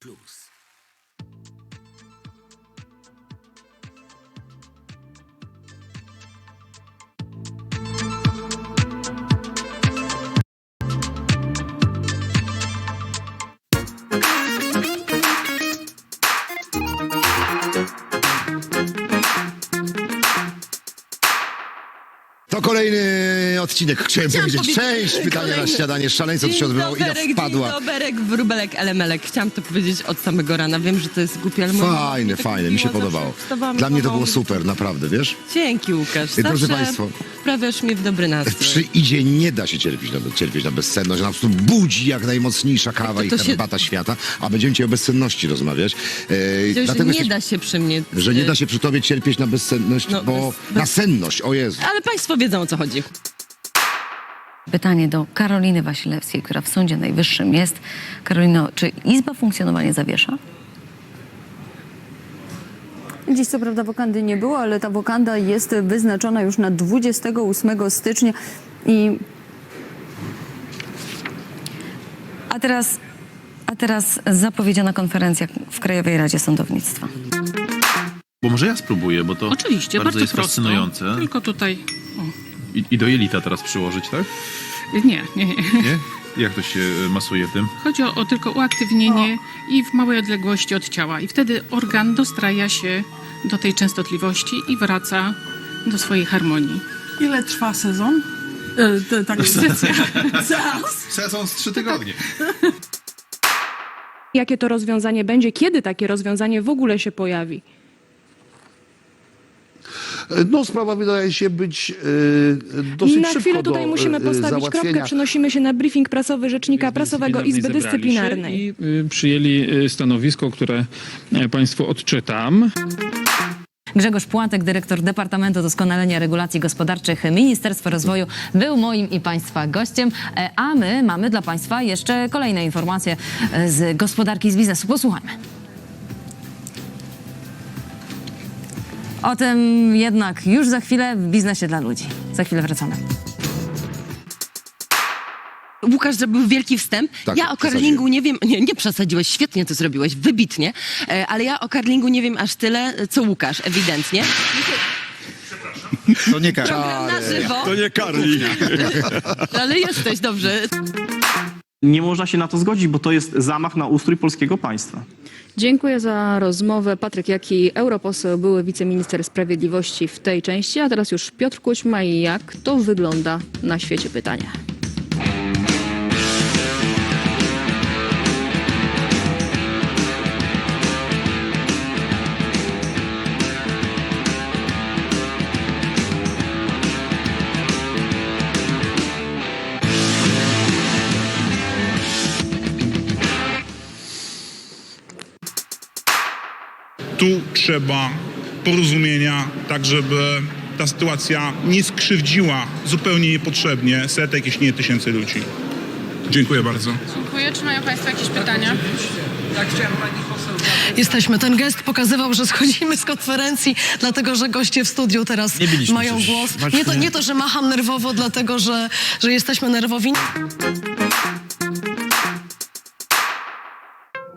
Plus. To kolejny odcinek, chciałem, Chciałam powiedzieć. powiedzieć- Część pytania na kolejny- śniadanie. Szaleństwo, co się odbywało. Ila doberek, wpadła. Dzień doberek, wróbelek, elemelek. Chciałam to powiedzieć od samego rana. Wiem, że to jest głupie, ale moje- Fajne, tak fajne, mi się zawsze podobało. wstawałam Dla mnie to było super, naprawdę, wiesz? Dzięki, Łukasz. I drodzy Zawsze państwo, wprawiasz mnie w dobry nastrój. Przy idzie nie da się cierpieć na, cierpieć na bezsenność. Ona po prostu budzi jak najmocniejsza kawa i to się- herbata świata, a będziemy dzisiaj o bezsenności rozmawiać. E, Powiedziałeś, że nie jesteś- da się przy mnie... że nie da się przy tobie cierpieć na bezsenność, No, bo bez- na senność, o Jezu. Ale państwo wiedzą, o co chodzi. Pytanie do Karoliny Wasilewskiej, która w Sądzie Najwyższym jest. Karolino, czy Izba funkcjonowanie zawiesza? Dziś co prawda wokandy nie było, ale ta wokanda jest wyznaczona już na 28 stycznia i A teraz, a teraz zapowiedziana konferencja w Krajowej Radzie Sądownictwa. Bo może ja spróbuję, bo to Oczywiście, bardzo, bardzo, jest prosto. fascynujące. Tylko tutaj. I, I do jelita teraz przyłożyć, tak? Nie, nie, nie. Nie? Jak to się y, masuje tym? Chodzi o, o tylko uaktywnienie i w małej odległości od ciała. I wtedy organ dostraja się do tej częstotliwości i wraca do swojej harmonii. Ile trwa sezon? E, te- tak, Sezon z trzy tygodnie. jakie to rozwiązanie będzie, kiedy takie rozwiązanie w ogóle się pojawi. No, sprawa wydaje się być e, dosyć Na chwilę tutaj do, musimy e, postawić kropkę. Przenosimy się na briefing prasowy Rzecznika Prasowego Izby Dyscyplinarnej. I y, przyjęli y, stanowisko, które e, Państwu odczytam. Grzegorz Płatek, dyrektor Departamentu Doskonalenia Regulacji Gospodarczych Ministerstwa Rozwoju, był moim i Państwa gościem. E, A my mamy dla Państwa jeszcze kolejne informacje e, z gospodarki i z biznesu. Posłuchajmy. O tym jednak już za chwilę w biznesie dla ludzi. Za chwilę wracamy. Łukasz zrobił wielki wstęp. Tak, ja o karlingu nie wiem, nie, nie przesadziłeś, świetnie to zrobiłeś, wybitnie, e, ale ja o karlingu nie wiem aż tyle, co Łukasz, ewidentnie. To nie. Program na żywo, To nie karli. ale jesteś, dobrze. Nie można się na to zgodzić, bo to jest zamach na ustrój polskiego państwa. Dziękuję za rozmowę. Patryk Jaki, europoseł, były wiceminister sprawiedliwości w tej części, a teraz już Piotr Kućma i jak to wygląda na świecie pytania. Tu trzeba porozumienia, tak żeby ta sytuacja nie skrzywdziła zupełnie niepotrzebnie setek, jeśli nie tysięcy ludzi. Dziękuję bardzo. Dziękuję. Czy mają Państwo jakieś pytania? Jesteśmy. Ten gest pokazywał, że schodzimy z konferencji, dlatego że goście w studiu teraz mają głos. Nie to, nie to, że macham nerwowo, dlatego że, że jesteśmy nerwowi.